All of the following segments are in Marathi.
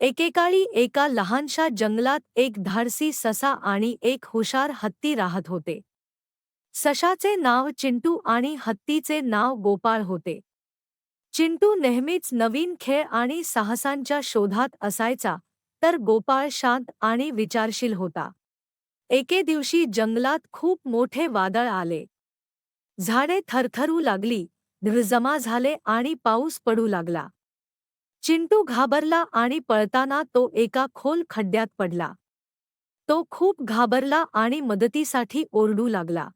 एकेकाळी एका लहानशा जंगलात एक धाडसी ससा आणि एक हुशार हत्ती राहत होते. सशाचे नाव चिंटू आणि हत्तीचे नाव गोपाळ होते. चिंटू नेहमीच नवीन खेळ आणि साहसांच्या शोधात असायचा तर गोपाळ शांत आणि विचारशील होता. एके दिवशी जंगलात खूप मोठे वादळ आले. झाडे थरथरू लागली धृजमा जमा झाले आणि पाऊस पडू लागला. चिंटू घाबरला आणि पळताना तो एका खोल खड्ड्यात पडला. तो खूप घाबरला आणि मदतीसाठी ओरडू लागला.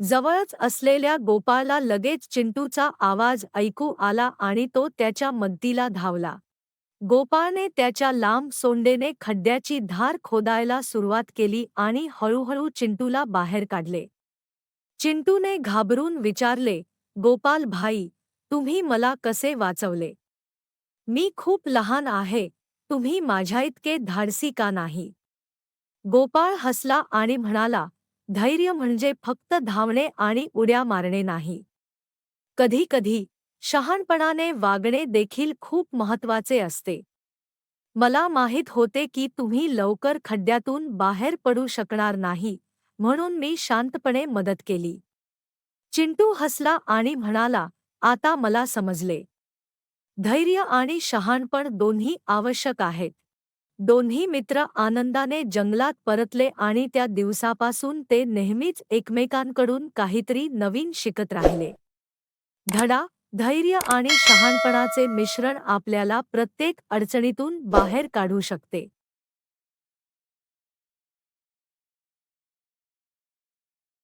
जवळच असलेल्या गोपाळला लगेच चिंटूचा आवाज ऐकू आला आणि तो त्याच्या मदतीला धावला. गोपाळने त्याच्या लांब सोंडेने खड्ड्याची धार खोदायला सुरुवात केली आणि हळूहळू चिंटूला बाहेर काढले. चिंटूने घाबरून विचारले गोपाल भाई तुम्ही मला कसे वाचवले? मी खूप लहान आहे तुम्ही माझ्याइतके धाडसी का नाही? गोपाळ हसला आणि म्हणाला धैर्य म्हणजे फक्त धावणे आणि उड्या मारणे नाही. कधी कधी शहाणपणाने वागणे देखील खूप महत्त्वाचे असते. मला माहीत होते की तुम्ही लवकर खड्ड्यातून बाहेर पडू शकणार नाही म्हणून मी शांतपणे मदत केली. चिंटू हसला आणि म्हणाला आता मला समजले. धैर्य आणि शहाणपण दोन्ही आवश्यक आहेत. दोन्ही मित्र आनंदाने जंगलात परतले आणि त्या दिवसापासून ते नेहमीच एकमेकांकडून काहीतरी नवीन शिकत राहिले. धडा धैर्य आणि शहाणपणाचे मिश्रण आपल्याला प्रत्येक अडचणीतून बाहेर काढू शकते.